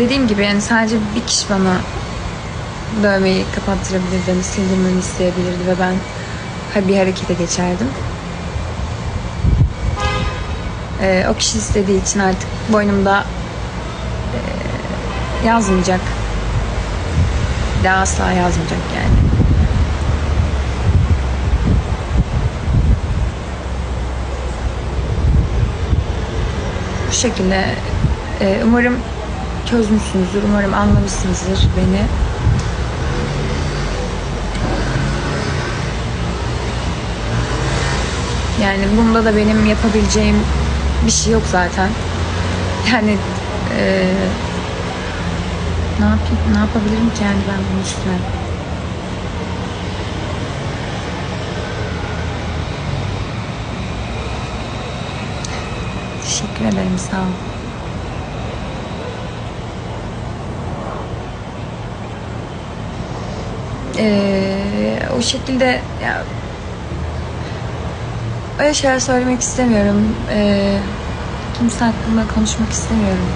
dediğim gibi yani sadece bir kişi bana dövmeyi kapattırabilirdi, hani sildirmemi isteyebilirdi ve ben bir harekete geçerdim. Ee, o kişi istediği için artık boynumda e, yazmayacak. Daha asla yazmayacak yani. Bu şekilde e, umarım çözmüşsünüzdür. Umarım anlamışsınızdır beni. Yani bunda da benim yapabileceğim bir şey yok zaten. Yani e, ne yapayım, ne yapabilirim ki yani ben bunun üstüne? Teşekkür ederim, sağ ol. Ee, o şekilde ya öyle şeyler söylemek istemiyorum. Ee, kimse hakkında konuşmak istemiyorum.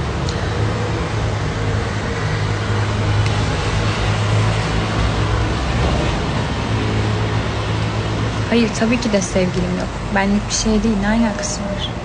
Hayır tabii ki de sevgilim yok. Benlik bir şey değil. Ne alakası var?